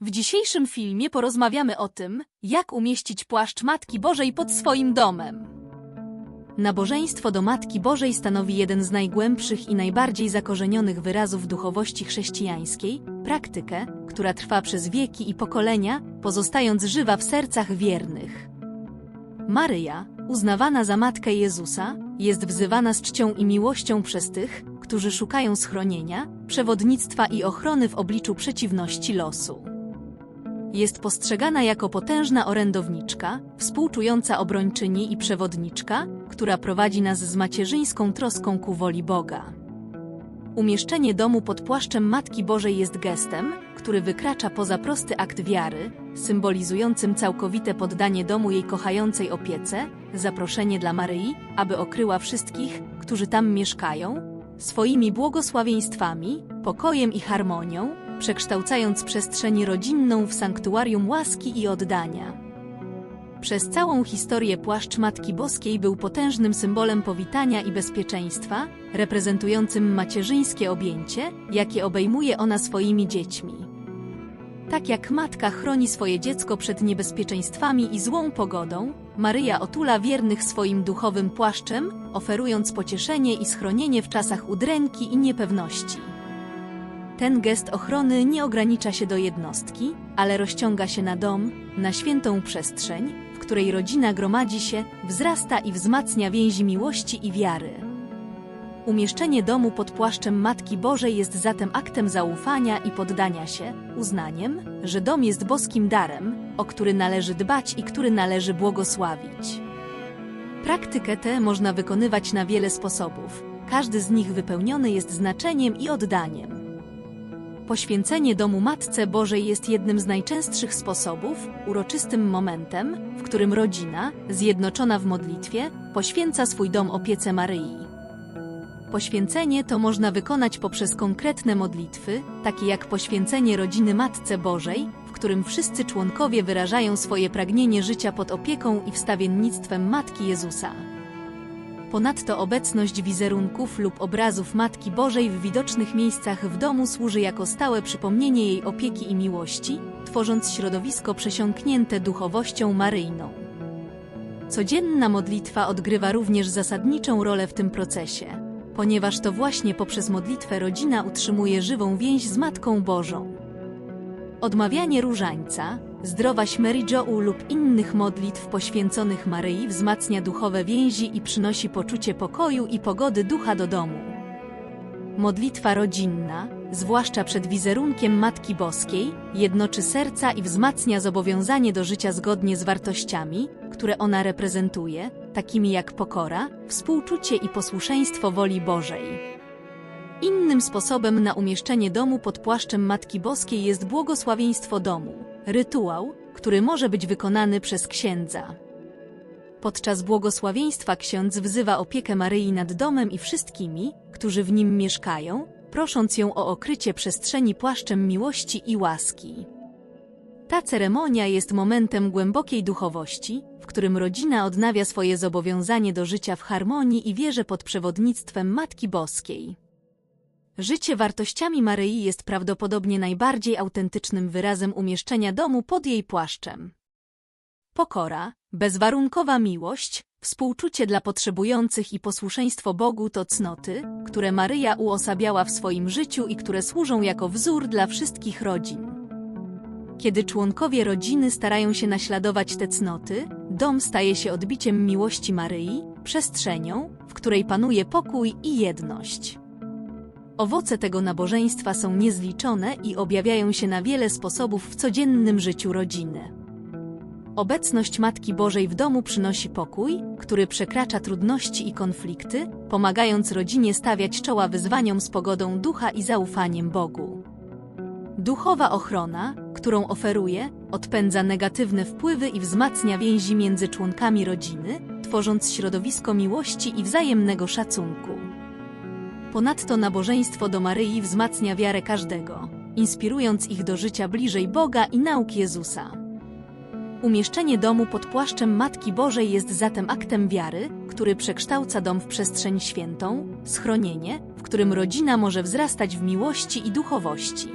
W dzisiejszym filmie porozmawiamy o tym, jak umieścić płaszcz Matki Bożej pod swoim domem. Nabożeństwo do Matki Bożej stanowi jeden z najgłębszych i najbardziej zakorzenionych wyrazów duchowości chrześcijańskiej, praktykę, która trwa przez wieki i pokolenia, pozostając żywa w sercach wiernych. Maryja, uznawana za Matkę Jezusa, jest wzywana z czcią i miłością przez tych, którzy szukają schronienia, przewodnictwa i ochrony w obliczu przeciwności losu. Jest postrzegana jako potężna orędowniczka, współczująca obrończyni i przewodniczka, która prowadzi nas z macierzyńską troską ku woli Boga. Umieszczenie domu pod płaszczem Matki Bożej jest gestem, który wykracza poza prosty akt wiary, symbolizującym całkowite poddanie domu jej kochającej opiece, zaproszenie dla Maryi, aby okryła wszystkich, którzy tam mieszkają, swoimi błogosławieństwami, pokojem i harmonią, przekształcając przestrzeń rodzinną w sanktuarium łaski i oddania. Przez całą historię płaszcz Matki Boskiej był potężnym symbolem powitania i bezpieczeństwa, reprezentującym macierzyńskie objęcie, jakie obejmuje ona swoimi dziećmi. Tak jak matka chroni swoje dziecko przed niebezpieczeństwami i złą pogodą, Maryja otula wiernych swoim duchowym płaszczem, oferując pocieszenie i schronienie w czasach udręki i niepewności. Ten gest ochrony nie ogranicza się do jednostki, ale rozciąga się na dom, na świętą przestrzeń, w której rodzina gromadzi się, wzrasta i wzmacnia więzi miłości i wiary. Umieszczenie domu pod płaszczem Matki Bożej jest zatem aktem zaufania i poddania się, uznaniem, że dom jest boskim darem, o który należy dbać i który należy błogosławić. Praktykę tę można wykonywać na wiele sposobów, każdy z nich wypełniony jest znaczeniem i oddaniem. Poświęcenie domu Matce Bożej jest jednym z najczęstszych sposobów, uroczystym momentem, w którym rodzina, zjednoczona w modlitwie, poświęca swój dom opiece Maryi. Poświęcenie to można wykonać poprzez konkretne modlitwy, takie jak poświęcenie rodziny Matce Bożej, w którym wszyscy członkowie wyrażają swoje pragnienie życia pod opieką i wstawiennictwem Matki Jezusa. Ponadto obecność wizerunków lub obrazów Matki Bożej w widocznych miejscach w domu służy jako stałe przypomnienie jej opieki i miłości, tworząc środowisko przesiąknięte duchowością maryjną. Codzienna modlitwa odgrywa również zasadniczą rolę w tym procesie, ponieważ to właśnie poprzez modlitwę rodzina utrzymuje żywą więź z Matką Bożą. Odmawianie różańca, zdrowaś Mary lub innych modlitw poświęconych Maryi wzmacnia duchowe więzi i przynosi poczucie pokoju i pogody ducha do domu. Modlitwa rodzinna, zwłaszcza przed wizerunkiem Matki Boskiej, jednoczy serca i wzmacnia zobowiązanie do życia zgodnie z wartościami, które ona reprezentuje, takimi jak pokora, współczucie i posłuszeństwo woli Bożej. Innym sposobem na umieszczenie domu pod płaszczem Matki Boskiej jest błogosławieństwo domu, rytuał, który może być wykonany przez księdza. Podczas błogosławieństwa ksiądz wzywa opiekę Maryi nad domem i wszystkimi, którzy w nim mieszkają, prosząc ją o okrycie przestrzeni płaszczem miłości i łaski. Ta ceremonia jest momentem głębokiej duchowości, w którym rodzina odnawia swoje zobowiązanie do życia w harmonii i wierze pod przewodnictwem Matki Boskiej. Życie wartościami Maryi jest prawdopodobnie najbardziej autentycznym wyrazem umieszczenia domu pod jej płaszczem. Pokora, bezwarunkowa miłość, współczucie dla potrzebujących i posłuszeństwo Bogu to cnoty, które Maryja uosabiała w swoim życiu i które służą jako wzór dla wszystkich rodzin. Kiedy członkowie rodziny starają się naśladować te cnoty, dom staje się odbiciem miłości Maryi, przestrzenią, w której panuje pokój i jedność. Owoce tego nabożeństwa są niezliczone i objawiają się na wiele sposobów w codziennym życiu rodziny. Obecność Matki Bożej w domu przynosi pokój, który przekracza trudności i konflikty, pomagając rodzinie stawiać czoła wyzwaniom z pogodą ducha i zaufaniem Bogu. Duchowa ochrona, którą oferuje, odpędza negatywne wpływy i wzmacnia więzi między członkami rodziny, tworząc środowisko miłości i wzajemnego szacunku. Ponadto nabożeństwo do Maryi wzmacnia wiarę każdego, inspirując ich do życia bliżej Boga i nauk Jezusa. Umieszczenie domu pod płaszczem Matki Bożej jest zatem aktem wiary, który przekształca dom w przestrzeń świętą, schronienie, w którym rodzina może wzrastać w miłości i duchowości.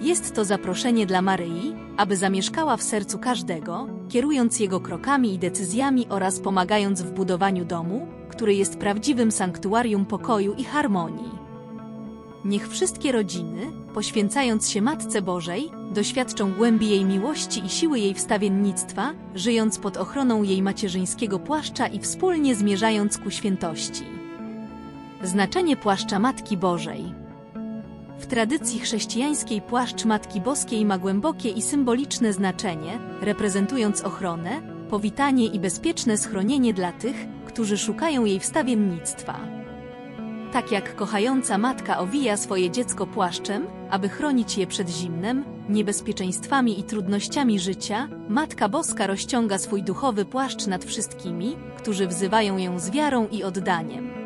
Jest to zaproszenie dla Maryi, aby zamieszkała w sercu każdego, kierując jego krokami i decyzjami oraz pomagając w budowaniu domu, który jest prawdziwym sanktuarium pokoju i harmonii. Niech wszystkie rodziny, poświęcając się Matce Bożej, doświadczą głębi jej miłości i siły jej wstawiennictwa, żyjąc pod ochroną jej macierzyńskiego płaszcza i wspólnie zmierzając ku świętości. Znaczenie płaszcza Matki Bożej W tradycji chrześcijańskiej płaszcz Matki Boskiej ma głębokie i symboliczne znaczenie, reprezentując ochronę, powitanie i bezpieczne schronienie dla tych, którzy szukają jej wstawiennictwa. Tak jak kochająca matka owija swoje dziecko płaszczem, aby chronić je przed zimnem, niebezpieczeństwami i trudnościami życia, Matka Boska rozciąga swój duchowy płaszcz nad wszystkimi, którzy wzywają ją z wiarą i oddaniem.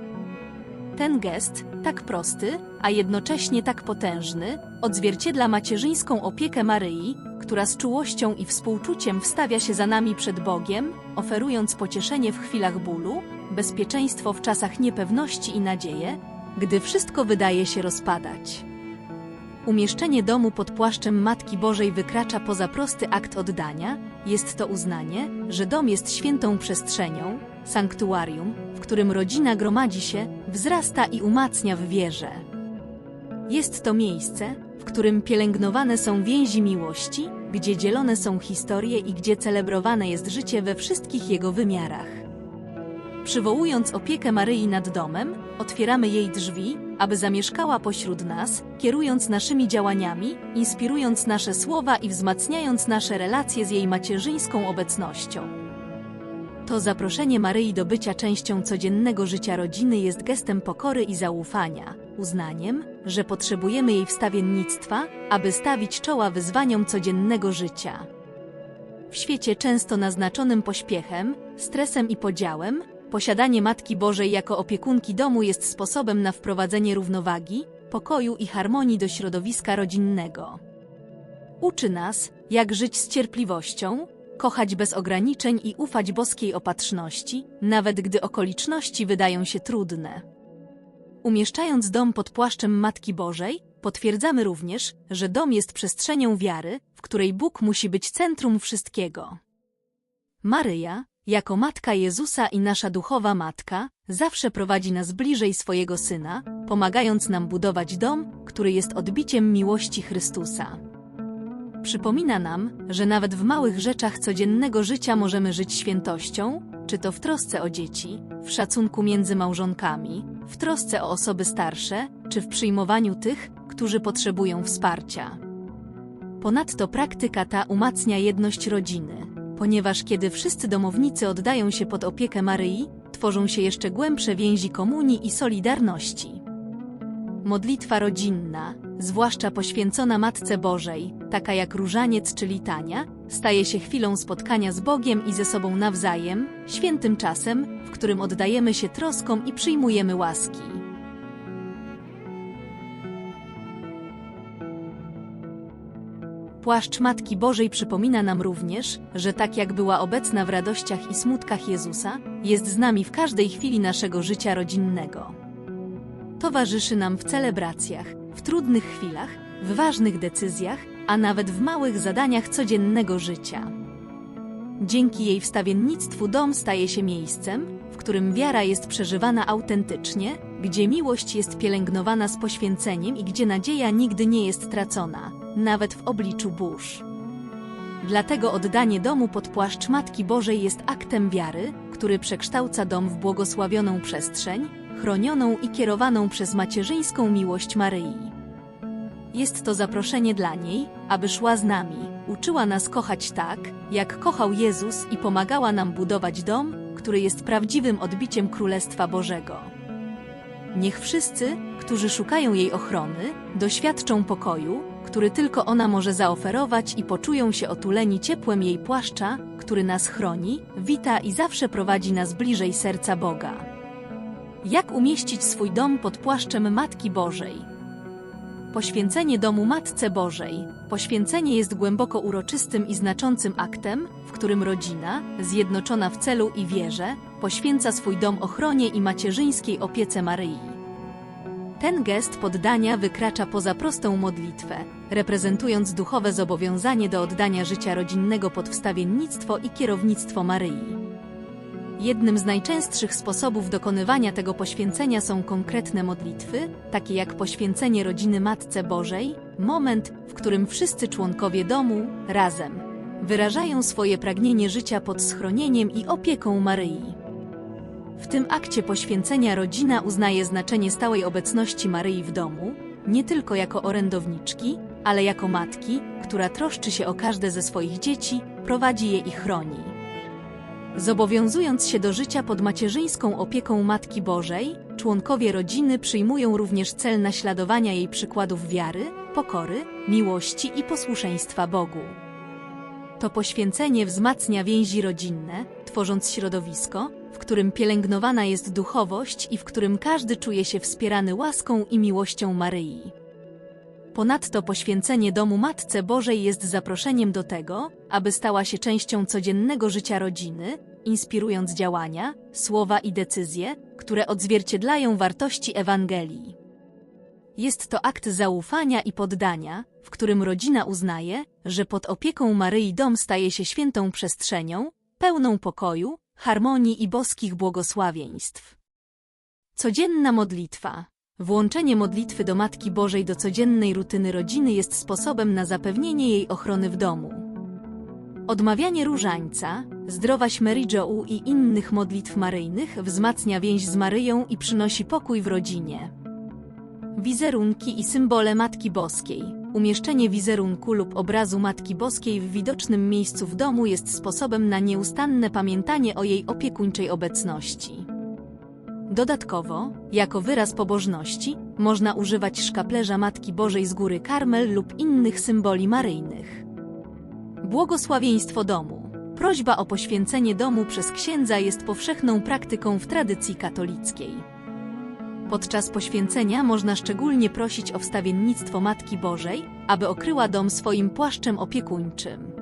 Ten gest, tak prosty, a jednocześnie tak potężny, odzwierciedla macierzyńską opiekę Maryi, która z czułością i współczuciem wstawia się za nami przed Bogiem, oferując pocieszenie w chwilach bólu, bezpieczeństwo w czasach niepewności i nadzieję, gdy wszystko wydaje się rozpadać. Umieszczenie domu pod płaszczem Matki Bożej wykracza poza prosty akt oddania, jest to uznanie, że dom jest świętą przestrzenią, sanktuarium, w którym rodzina gromadzi się, wzrasta i umacnia w wierze. Jest to miejsce, w którym pielęgnowane są więzi miłości, gdzie dzielone są historie i gdzie celebrowane jest życie we wszystkich jego wymiarach. Przywołując opiekę Maryi nad domem, otwieramy jej drzwi, aby zamieszkała pośród nas, kierując naszymi działaniami, inspirując nasze słowa i wzmacniając nasze relacje z jej macierzyńską obecnością. To zaproszenie Maryi do bycia częścią codziennego życia rodziny jest gestem pokory i zaufania, uznaniem, że potrzebujemy jej wstawiennictwa, aby stawić czoła wyzwaniom codziennego życia. W świecie często naznaczonym pośpiechem, stresem i podziałem, Posiadanie Matki Bożej jako opiekunki domu jest sposobem na wprowadzenie równowagi, pokoju i harmonii do środowiska rodzinnego. Uczy nas, jak żyć z cierpliwością, kochać bez ograniczeń i ufać boskiej opatrzności, nawet gdy okoliczności wydają się trudne. Umieszczając dom pod płaszczem Matki Bożej, potwierdzamy również, że dom jest przestrzenią wiary, w której Bóg musi być centrum wszystkiego. Maryja, jako Matka Jezusa i nasza duchowa Matka, zawsze prowadzi nas bliżej swojego Syna, pomagając nam budować dom, który jest odbiciem miłości Chrystusa. Przypomina nam, że nawet w małych rzeczach codziennego życia możemy żyć świętością, czy to w trosce o dzieci, w szacunku między małżonkami, w trosce o osoby starsze, czy w przyjmowaniu tych, którzy potrzebują wsparcia. Ponadto praktyka ta umacnia jedność rodziny ponieważ kiedy wszyscy domownicy oddają się pod opiekę Maryi, tworzą się jeszcze głębsze więzi komunii i solidarności. Modlitwa rodzinna, zwłaszcza poświęcona Matce Bożej, taka jak różaniec czy litania, staje się chwilą spotkania z Bogiem i ze sobą nawzajem, świętym czasem, w którym oddajemy się troskom i przyjmujemy łaski. Płaszcz Matki Bożej przypomina nam również, że tak jak była obecna w radościach i smutkach Jezusa, jest z nami w każdej chwili naszego życia rodzinnego. Towarzyszy nam w celebracjach, w trudnych chwilach, w ważnych decyzjach, a nawet w małych zadaniach codziennego życia. Dzięki jej wstawiennictwu dom staje się miejscem, w którym wiara jest przeżywana autentycznie, gdzie miłość jest pielęgnowana z poświęceniem i gdzie nadzieja nigdy nie jest tracona, nawet w obliczu burz. Dlatego oddanie domu pod płaszcz Matki Bożej jest aktem wiary, który przekształca dom w błogosławioną przestrzeń, chronioną i kierowaną przez macierzyńską miłość Maryi. Jest to zaproszenie dla niej, aby szła z nami, uczyła nas kochać tak, jak kochał Jezus i pomagała nam budować dom, który jest prawdziwym odbiciem Królestwa Bożego. Niech wszyscy, którzy szukają jej ochrony, doświadczą pokoju, który tylko ona może zaoferować i poczują się otuleni ciepłem jej płaszcza, który nas chroni, wita i zawsze prowadzi nas bliżej serca Boga. Jak umieścić swój dom pod płaszczem Matki Bożej? Poświęcenie domu Matce Bożej. Poświęcenie jest głęboko uroczystym i znaczącym aktem, w którym rodzina, zjednoczona w celu i wierze, poświęca swój dom ochronie i macierzyńskiej opiece Maryi. Ten gest poddania wykracza poza prostą modlitwę, reprezentując duchowe zobowiązanie do oddania życia rodzinnego pod wstawiennictwo i kierownictwo Maryi. Jednym z najczęstszych sposobów dokonywania tego poświęcenia są konkretne modlitwy, takie jak poświęcenie rodziny Matce Bożej, moment, w którym wszyscy członkowie domu, razem, wyrażają swoje pragnienie życia pod schronieniem i opieką Maryi. W tym akcie poświęcenia rodzina uznaje znaczenie stałej obecności Maryi w domu, nie tylko jako orędowniczki, ale jako matki, która troszczy się o każde ze swoich dzieci, prowadzi je i chroni. Zobowiązując się do życia pod macierzyńską opieką Matki Bożej, członkowie rodziny przyjmują również cel naśladowania jej przykładów wiary, pokory, miłości i posłuszeństwa Bogu. To poświęcenie wzmacnia więzi rodzinne, tworząc środowisko, w którym pielęgnowana jest duchowość i w którym każdy czuje się wspierany łaską i miłością Maryi. Ponadto poświęcenie domu Matce Bożej jest zaproszeniem do tego, aby stała się częścią codziennego życia rodziny, inspirując działania, słowa i decyzje, które odzwierciedlają wartości Ewangelii. Jest to akt zaufania i poddania, w którym rodzina uznaje, że pod opieką Maryi dom staje się świętą przestrzenią, pełną pokoju, harmonii i boskich błogosławieństw. Codzienna modlitwa. Włączenie modlitwy do Matki Bożej do codziennej rutyny rodziny jest sposobem na zapewnienie jej ochrony w domu. Odmawianie różańca, zdrowaś Mary i innych modlitw maryjnych wzmacnia więź z Maryją i przynosi pokój w rodzinie. Wizerunki i symbole Matki Boskiej. Umieszczenie wizerunku lub obrazu Matki Boskiej w widocznym miejscu w domu jest sposobem na nieustanne pamiętanie o jej opiekuńczej obecności. Dodatkowo, jako wyraz pobożności, można używać szkaplerza Matki Bożej z Góry Karmel lub innych symboli maryjnych. Błogosławieństwo domu. Prośba o poświęcenie domu przez księdza jest powszechną praktyką w tradycji katolickiej. Podczas poświęcenia można szczególnie prosić o wstawiennictwo Matki Bożej, aby okryła dom swoim płaszczem opiekuńczym.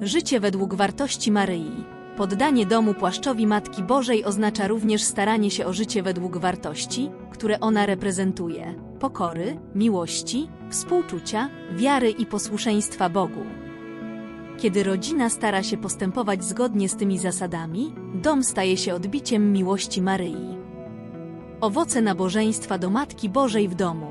Życie według wartości Maryi. Poddanie domu płaszczowi Matki Bożej oznacza również staranie się o życie według wartości, które ona reprezentuje pokory, miłości, współczucia, wiary i posłuszeństwa Bogu. Kiedy rodzina stara się postępować zgodnie z tymi zasadami, dom staje się odbiciem miłości Maryi. Owoce nabożeństwa do Matki Bożej w domu.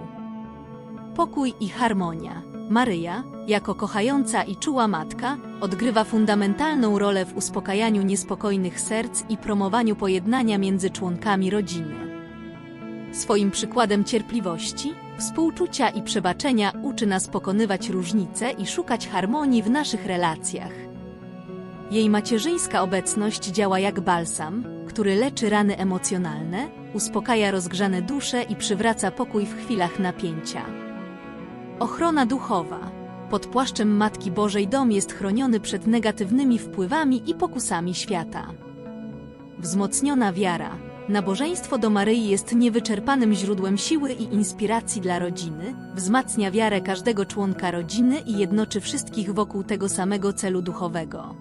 Pokój i harmonia. Maryja, jako kochająca i czuła matka, odgrywa fundamentalną rolę w uspokajaniu niespokojnych serc i promowaniu pojednania między członkami rodziny. Swoim przykładem cierpliwości, współczucia i przebaczenia uczy nas pokonywać różnice i szukać harmonii w naszych relacjach. Jej macierzyńska obecność działa jak balsam, który leczy rany emocjonalne, uspokaja rozgrzane dusze i przywraca pokój w chwilach napięcia. Ochrona duchowa. Pod płaszczem Matki Bożej dom jest chroniony przed negatywnymi wpływami i pokusami świata. Wzmocniona wiara. Nabożeństwo do Maryi jest niewyczerpanym źródłem siły i inspiracji dla rodziny, wzmacnia wiarę każdego członka rodziny i jednoczy wszystkich wokół tego samego celu duchowego.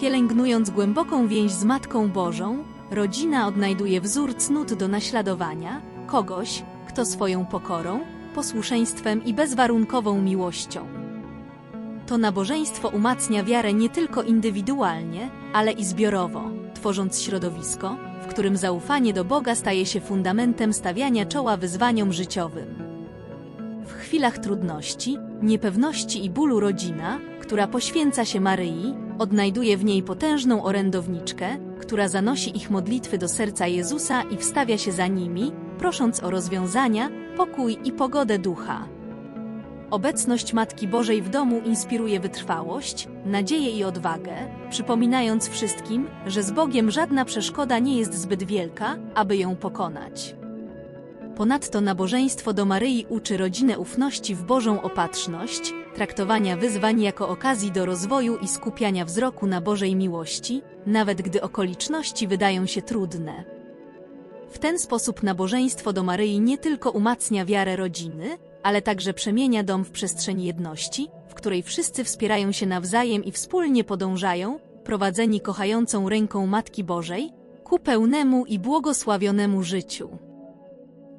Pielęgnując głęboką więź z Matką Bożą, rodzina odnajduje wzór cnót do naśladowania, kogoś, kto swoją pokorą, posłuszeństwem i bezwarunkową miłością. To nabożeństwo umacnia wiarę nie tylko indywidualnie, ale i zbiorowo, tworząc środowisko, w którym zaufanie do Boga staje się fundamentem stawiania czoła wyzwaniom życiowym. W chwilach trudności, niepewności i bólu rodzina, która poświęca się Maryi, odnajduje w niej potężną orędowniczkę, która zanosi ich modlitwy do serca Jezusa i wstawia się za nimi, prosząc o rozwiązania, pokój i pogodę ducha. Obecność Matki Bożej w domu inspiruje wytrwałość, nadzieję i odwagę, przypominając wszystkim, że z Bogiem żadna przeszkoda nie jest zbyt wielka, aby ją pokonać. Ponadto nabożeństwo do Maryi uczy rodzinę ufności w Bożą opatrzność, traktowania wyzwań jako okazji do rozwoju i skupiania wzroku na Bożej miłości, nawet gdy okoliczności wydają się trudne. W ten sposób nabożeństwo do Maryi nie tylko umacnia wiarę rodziny, ale także przemienia dom w przestrzeń jedności, w której wszyscy wspierają się nawzajem i wspólnie podążają, prowadzeni kochającą ręką Matki Bożej, ku pełnemu i błogosławionemu życiu.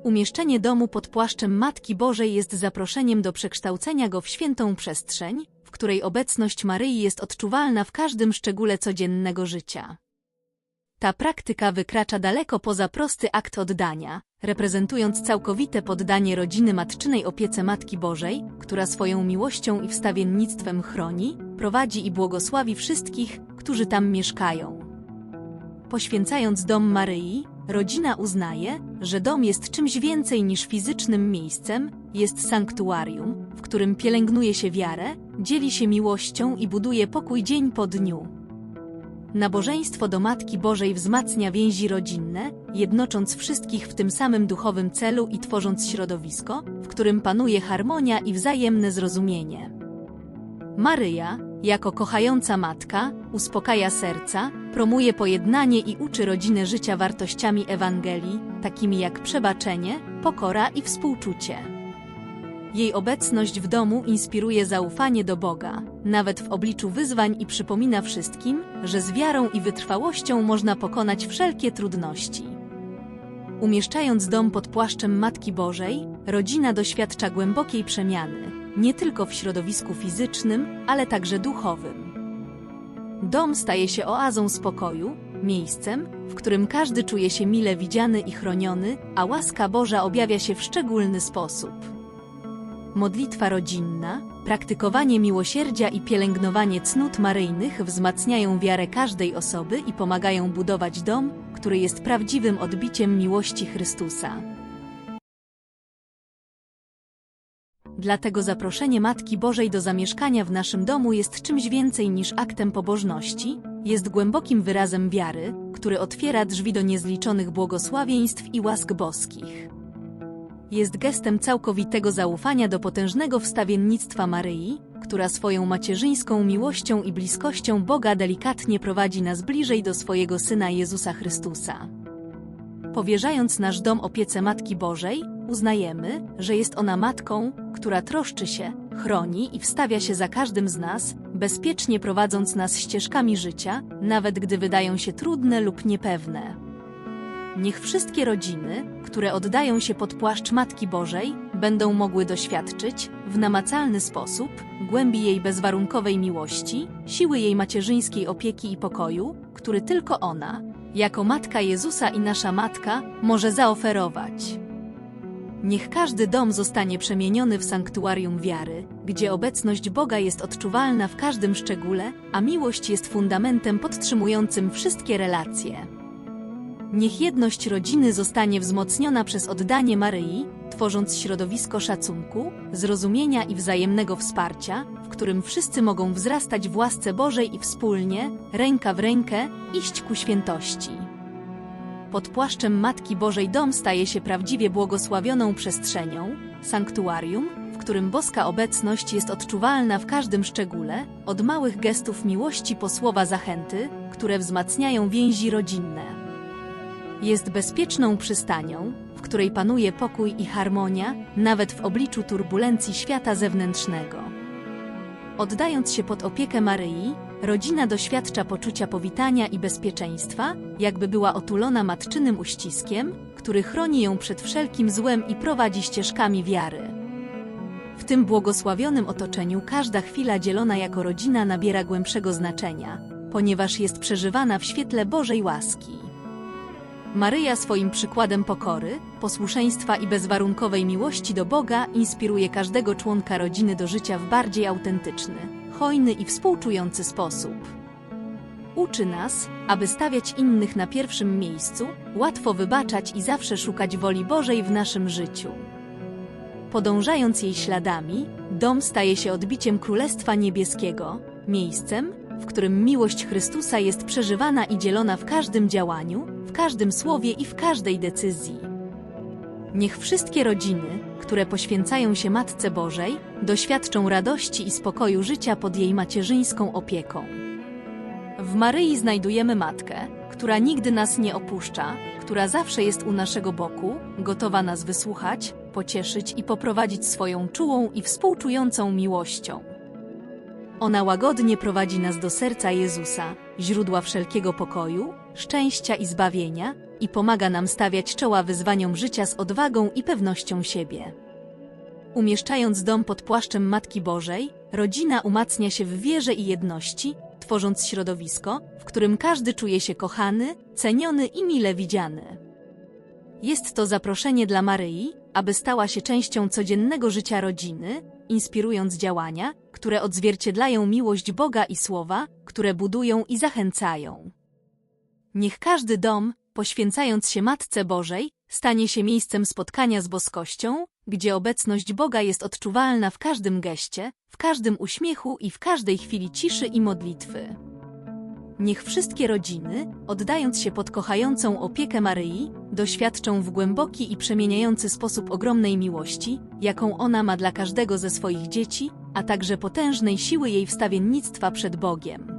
Umieszczenie domu pod płaszczem Matki Bożej jest zaproszeniem do przekształcenia go w świętą przestrzeń, w której obecność Maryi jest odczuwalna w każdym szczególe codziennego życia. Ta praktyka wykracza daleko poza prosty akt oddania, reprezentując całkowite poddanie rodziny matczynej opiece Matki Bożej, która swoją miłością i wstawiennictwem chroni, prowadzi i błogosławi wszystkich, którzy tam mieszkają. Poświęcając dom Maryi, rodzina uznaje, że dom jest czymś więcej niż fizycznym miejscem, jest sanktuarium, w którym pielęgnuje się wiarę, dzieli się miłością i buduje pokój dzień po dniu. Nabożeństwo do Matki Bożej wzmacnia więzi rodzinne, jednocząc wszystkich w tym samym duchowym celu i tworząc środowisko, w którym panuje harmonia i wzajemne zrozumienie. Maryja, jako kochająca matka, uspokaja serca, promuje pojednanie i uczy rodzinę życia wartościami Ewangelii, takimi jak przebaczenie, pokora i współczucie. Jej obecność w domu inspiruje zaufanie do Boga, nawet w obliczu wyzwań i przypomina wszystkim, że z wiarą i wytrwałością można pokonać wszelkie trudności. Umieszczając dom pod płaszczem Matki Bożej, rodzina doświadcza głębokiej przemiany, nie tylko w środowisku fizycznym, ale także duchowym. Dom staje się oazą spokoju, miejscem, w którym każdy czuje się mile widziany i chroniony, a łaska Boża objawia się w szczególny sposób. Modlitwa rodzinna, praktykowanie miłosierdzia i pielęgnowanie cnót maryjnych wzmacniają wiarę każdej osoby i pomagają budować dom, który jest prawdziwym odbiciem miłości Chrystusa. Dlatego zaproszenie Matki Bożej do zamieszkania w naszym domu jest czymś więcej niż aktem pobożności, jest głębokim wyrazem wiary, który otwiera drzwi do niezliczonych błogosławieństw i łask boskich jest gestem całkowitego zaufania do potężnego wstawiennictwa Maryi, która swoją macierzyńską miłością i bliskością Boga delikatnie prowadzi nas bliżej do swojego Syna Jezusa Chrystusa. Powierzając nasz dom opiece Matki Bożej, uznajemy, że jest ona matką, która troszczy się, chroni i wstawia się za każdym z nas, bezpiecznie prowadząc nas ścieżkami życia, nawet gdy wydają się trudne lub niepewne. Niech wszystkie rodziny, które oddają się pod płaszcz Matki Bożej, będą mogły doświadczyć, w namacalny sposób, głębi jej bezwarunkowej miłości, siły jej macierzyńskiej opieki i pokoju, który tylko ona, jako Matka Jezusa i nasza Matka, może zaoferować. Niech każdy dom zostanie przemieniony w sanktuarium wiary, gdzie obecność Boga jest odczuwalna w każdym szczególe, a miłość jest fundamentem podtrzymującym wszystkie relacje. Niech jedność rodziny zostanie wzmocniona przez oddanie Maryi, tworząc środowisko szacunku, zrozumienia i wzajemnego wsparcia, w którym wszyscy mogą wzrastać w łasce Bożej i wspólnie, ręka w rękę, iść ku świętości. Pod płaszczem Matki Bożej dom staje się prawdziwie błogosławioną przestrzenią, sanktuarium, w którym boska obecność jest odczuwalna w każdym szczególe, od małych gestów miłości po słowa zachęty, które wzmacniają więzi rodzinne. Jest bezpieczną przystanią, w której panuje pokój i harmonia, nawet w obliczu turbulencji świata zewnętrznego. Oddając się pod opiekę Maryi, rodzina doświadcza poczucia powitania i bezpieczeństwa, jakby była otulona matczynym uściskiem, który chroni ją przed wszelkim złem i prowadzi ścieżkami wiary. W tym błogosławionym otoczeniu każda chwila dzielona jako rodzina nabiera głębszego znaczenia, ponieważ jest przeżywana w świetle Bożej łaski. Maryja swoim przykładem pokory, posłuszeństwa i bezwarunkowej miłości do Boga inspiruje każdego członka rodziny do życia w bardziej autentyczny, hojny i współczujący sposób. Uczy nas, aby stawiać innych na pierwszym miejscu, łatwo wybaczać i zawsze szukać woli Bożej w naszym życiu. Podążając jej śladami, dom staje się odbiciem Królestwa Niebieskiego, miejscem, w którym miłość Chrystusa jest przeżywana i dzielona w każdym działaniu, każdym słowie i w każdej decyzji. Niech wszystkie rodziny, które poświęcają się Matce Bożej, doświadczą radości i spokoju życia pod jej macierzyńską opieką. W Maryi znajdujemy Matkę, która nigdy nas nie opuszcza, która zawsze jest u naszego boku, gotowa nas wysłuchać, pocieszyć i poprowadzić swoją czułą i współczującą miłością. Ona łagodnie prowadzi nas do serca Jezusa, źródła wszelkiego pokoju, szczęścia i zbawienia, i pomaga nam stawiać czoła wyzwaniom życia z odwagą i pewnością siebie. Umieszczając dom pod płaszczem Matki Bożej, rodzina umacnia się w wierze i jedności, tworząc środowisko, w którym każdy czuje się kochany, ceniony i mile widziany. Jest to zaproszenie dla Maryi, aby stała się częścią codziennego życia rodziny, inspirując działania, które odzwierciedlają miłość Boga i słowa, które budują i zachęcają. Niech każdy dom, poświęcając się Matce Bożej, stanie się miejscem spotkania z boskością, gdzie obecność Boga jest odczuwalna w każdym geście, w każdym uśmiechu i w każdej chwili ciszy i modlitwy. Niech wszystkie rodziny, oddając się pod kochającą opiekę Maryi, doświadczą w głęboki i przemieniający sposób ogromnej miłości, jaką ona ma dla każdego ze swoich dzieci, a także potężnej siły jej wstawiennictwa przed Bogiem.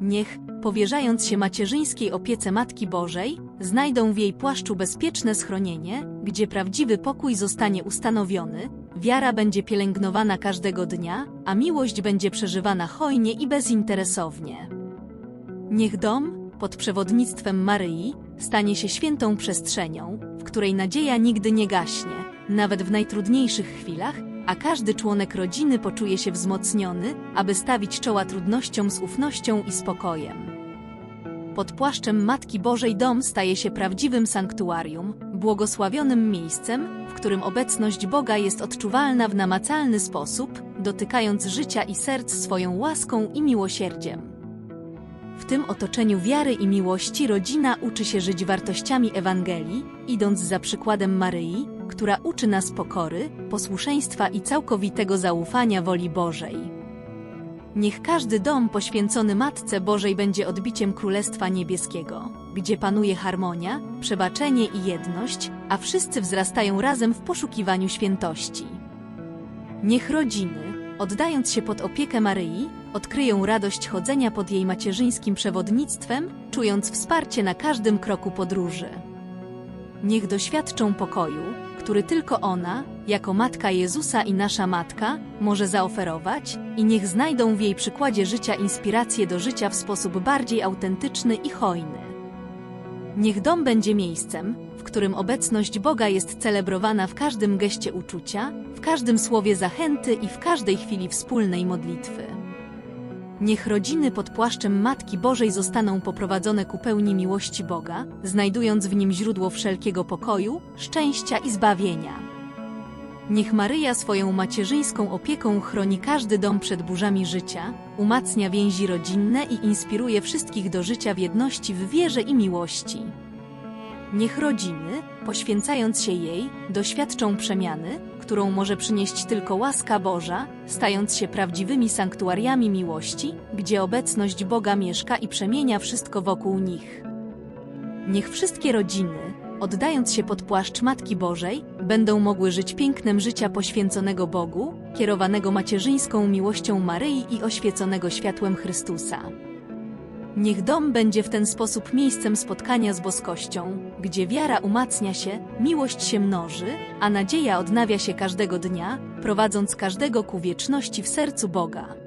Niech, powierzając się macierzyńskiej opiece Matki Bożej, znajdą w jej płaszczu bezpieczne schronienie, gdzie prawdziwy pokój zostanie ustanowiony, wiara będzie pielęgnowana każdego dnia, a miłość będzie przeżywana hojnie i bezinteresownie. Niech dom, pod przewodnictwem Maryi, stanie się świętą przestrzenią, w której nadzieja nigdy nie gaśnie, nawet w najtrudniejszych chwilach, a każdy członek rodziny poczuje się wzmocniony, aby stawić czoła trudnościom z ufnością i spokojem. Pod płaszczem Matki Bożej dom staje się prawdziwym sanktuarium, błogosławionym miejscem, w którym obecność Boga jest odczuwalna w namacalny sposób, dotykając życia i serc swoją łaską i miłosierdziem. W tym otoczeniu wiary i miłości rodzina uczy się żyć wartościami Ewangelii, idąc za przykładem Maryi, która uczy nas pokory, posłuszeństwa i całkowitego zaufania woli Bożej. Niech każdy dom poświęcony Matce Bożej będzie odbiciem Królestwa Niebieskiego, gdzie panuje harmonia, przebaczenie i jedność, a wszyscy wzrastają razem w poszukiwaniu świętości. Niech rodziny, oddając się pod opiekę Maryi, odkryją radość chodzenia pod jej macierzyńskim przewodnictwem, czując wsparcie na każdym kroku podróży. Niech doświadczą pokoju, który tylko ona, jako Matka Jezusa i nasza Matka, może zaoferować, i niech znajdą w jej przykładzie życia inspirację do życia w sposób bardziej autentyczny i hojny. Niech dom będzie miejscem, w którym obecność Boga jest celebrowana w każdym geście uczucia, w każdym słowie zachęty i w każdej chwili wspólnej modlitwy. Niech rodziny pod płaszczem Matki Bożej zostaną poprowadzone ku pełni miłości Boga, znajdując w nim źródło wszelkiego pokoju, szczęścia i zbawienia. Niech Maryja swoją macierzyńską opieką chroni każdy dom przed burzami życia, umacnia więzi rodzinne i inspiruje wszystkich do życia w jedności w wierze i miłości. Niech rodziny, poświęcając się jej, doświadczą przemiany, którą może przynieść tylko łaska Boża, stając się prawdziwymi sanktuariami miłości, gdzie obecność Boga mieszka i przemienia wszystko wokół nich. Niech wszystkie rodziny, oddając się pod płaszcz Matki Bożej, będą mogły żyć pięknem życia poświęconego Bogu, kierowanego macierzyńską miłością Maryi i oświeconego światłem Chrystusa. Niech dom będzie w ten sposób miejscem spotkania z boskością, gdzie wiara umacnia się, miłość się mnoży, a nadzieja odnawia się każdego dnia, prowadząc każdego ku wieczności w sercu Boga.